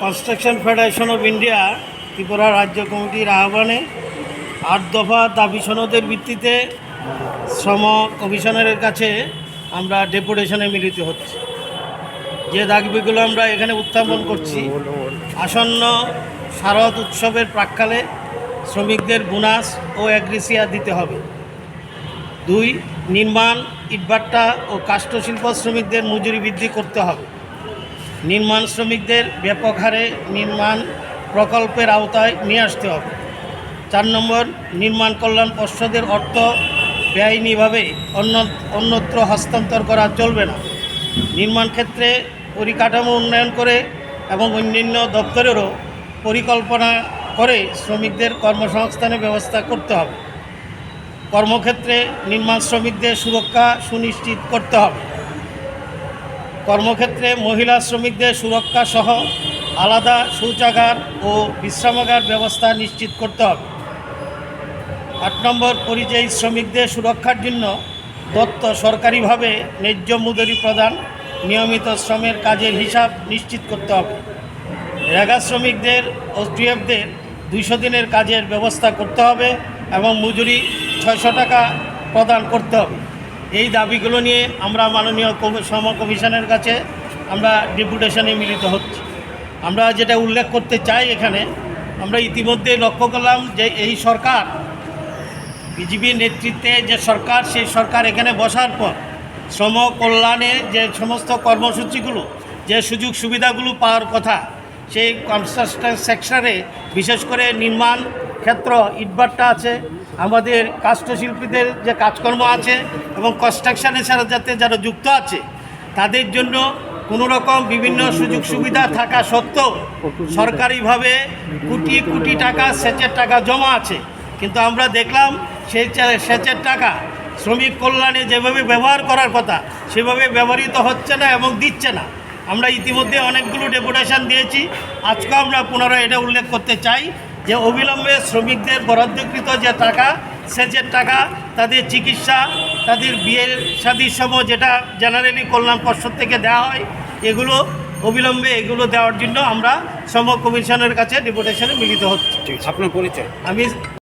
Construction federation of India Tripura রাজ্য কমিটির আহ্বানে আট দফা দাবি সনদের ভিত্তিতে শ্রম কমিশনারের কাছে আমরা ডেপুটেশনে মিলিত হচ্ছি। যে দাবিগুলো আমরা এখানে উত্থাপন করছি, আসন্ন শারদ উৎসবের প্রাককালে শ্রমিকদের বোনাস ও অ্যাগ্রিসিয়া দিতে হবে। দুই, নির্মাণ, ইটভাট্টা ও কাষ্ঠশিল্প শ্রমিকদের মজুরি বৃদ্ধি করতে হবে। নির্মাণ শ্রমিকদের ব্যাপক হারে নির্মাণ প্রকল্পের আওতায় নিয়ে আসতে হবে। চার নম্বর, নির্মাণ কল্যাণ পর্ষদের অর্থ বেআইনিভাবে অন্য, অন্যত্র হস্তান্তর করা চলবে না। নির্মাণ ক্ষেত্রে পরিকাঠামো উন্নয়ন করে এবং অন্যান্য দপ্তরেরও পরিকল্পনা করে শ্রমিকদের কর্মসংস্থানের ব্যবস্থা করতে হবে। কর্মক্ষেত্রে নির্মাণ শ্রমিকদের সুরক্ষা সুনিশ্চিত করতে হবে। কর্মক্ষেত্রে মহিলা শ্রমিকদের সুরক্ষা সহ আলাদা শৌচাগার ও বিশ্রামাগার ব্যবস্থা নিশ্চিত করতে হবে। আট নম্বর, পরিযায়ী শ্রমিকদের সুরক্ষার জন্য দত্ত সরকারিভাবে ন্যায্য মজুরি প্রদান, নিয়মিত শ্রমের কাজের হিসাব নিশ্চিত করতে হবে। রেগা শ্রমিকদের ও ওটিএফদের দুইশো দিনের কাজের ব্যবস্থা করতে হবে এবং মজুরি ছয়শো টাকা প্রদান করতে হবে। এই দাবিগুলো নিয়ে আমরা মাননীয় শ্রম কমিশনের কাছে আমরা ডেপুটেশনে মিলিত হচ্ছি। আমরা যেটা উল্লেখ করতে চাই এখানে, আমরা ইতিমধ্যে লক্ষ্য করলাম যে এই সরকার বিজেপির নেতৃত্বে যে সরকার, সেই সরকার এখানে বসার পর শ্রম কল্যাণে যে সমস্ত কর্মসূচিগুলো, যে সুযোগ সুবিধাগুলো পাওয়ার কথা, সেই কনস্ট্রাকশন সেক্টরে বিশেষ করে নির্মাণ ক্ষেত্র ইটভাট্টা আছে আমাদের কাষ্ঠশিল্পীদের যে কাজকর্ম আছে এবং কনস্ট্রাকশানের সাথে যাতে যারা যুক্ত আছে, তাদের জন্য কোনো রকম বিভিন্ন সুযোগ সুবিধা থাকা সত্ত্বেও সরকারিভাবে কোটি কোটি টাকা, সেচের টাকা জমা আছে। কিন্তু আমরা দেখলাম সেই সেচের টাকা শ্রমিক কল্যাণে যেভাবে ব্যবহার করার কথা, সেভাবে ব্যবহৃত হচ্ছে না এবং দিচ্ছে না। আমরা ইতিমধ্যে অনেকগুলো ডেপুটেশন দিয়েছি। আজকে আমরা পুনরায় এটা উল্লেখ করতে চাই। যে অবিলম্বে শ্রমিকদের বরাদ্দকৃত যে টাকা সেচের টাকা তাদের চিকিৎসা তাদের বিয়ের শাদির সম যেটা জেনারেলি কল্যাণ পর্ষদ থেকে দেওয়া হয় এগুলো অবিলম্বে এগুলো দেওয়ার জন্য আমরা শ্রম কমিশনের কাছে ডেপুটেশনে মিলিত হচ্ছি। আপনার পরিচয়? আমি